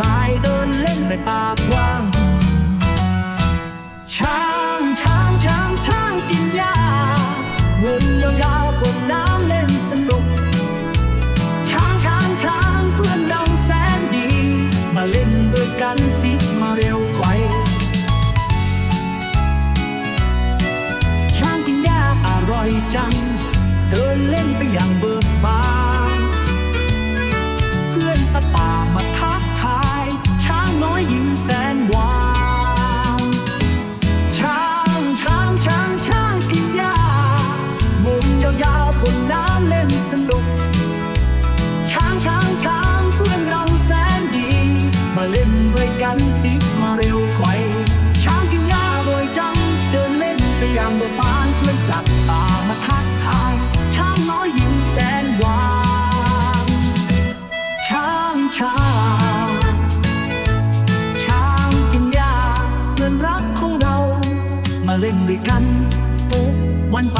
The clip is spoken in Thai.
ปากว้าง ช้างช้างช้างช้างกินหญ้าวนยาวๆกดน้ำเล่นสนุก ช้างช้างช้างเพื่อนเราแสนดี มาเล่นด้วยกันสิมาเร็วไวช้างกินหญ้าอร่อยจัง เดินเล่นไปอย่างเบิก กันสิมาเร็วไกวช้างกินหญ้าโดยจัง เดินเล่นไปยางเบิกบานเพื่อนสัตว์ป่ามาทักทายช้างน้อยยิ้มแสนหวานช้างช้างช้างกินหญ้าเพื่อนรักของเรา มาเล่นด้วยกันทุกวันไป